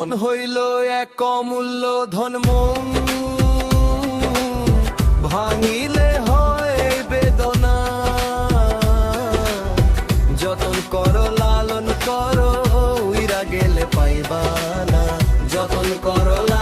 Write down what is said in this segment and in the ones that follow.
মন হইল এক অমূল্য ধন মন ভাঙিলে হয় বেদনা। যতন কর, লালন কর, উইরা গেলে পাইবা না। যতন কর লালন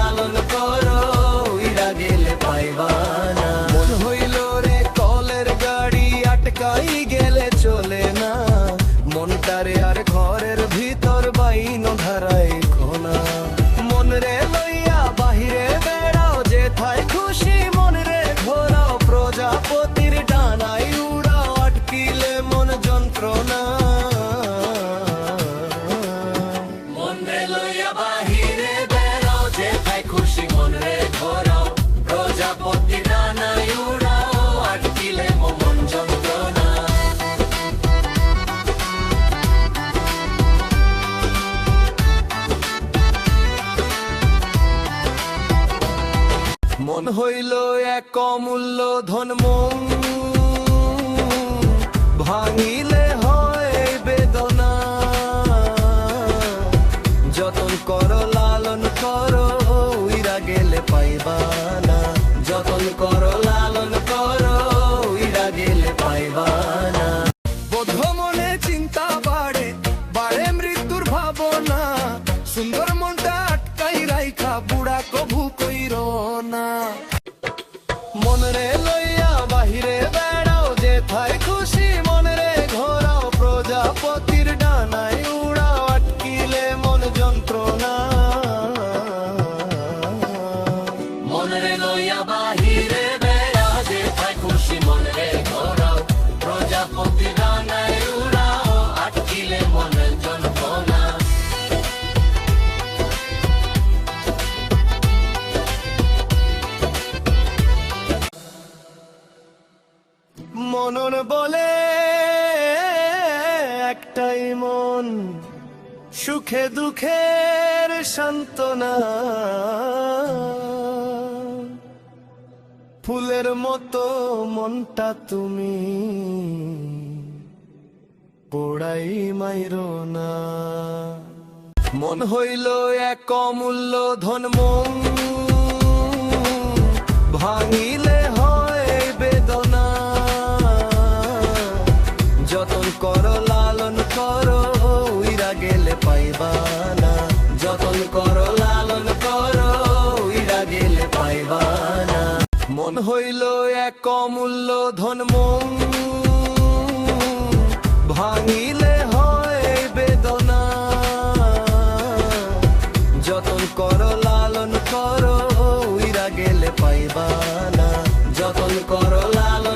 হইল এক অমূল্য ধন মন ভাঙিলে হয় বেদনা। যতন করো লালন করো, উইরা গেলে পাইবা না। যতন করো লালন করো, উইরা গেলে পাইবা বোধ মনে চিন্তা বাড়ে বাড়ে মৃত্যুর ভাবনা। সুন্দর মনটা আটকাই রাইখা, বুড়া একটাই মন, সুখে দুঃখের সান্ত্বনা। ফুলের মতো মনটা তুমি, পোড়াই মাইরো না মন হইল এক অমূল্য ধন মন ভাঙিলে মন হইল এক অমূল্য ধন মন ভাঙিলে হয় বেদনা। যতন কর, লালন করো উইরা গেলে পাইবা না। যতন কর, লালন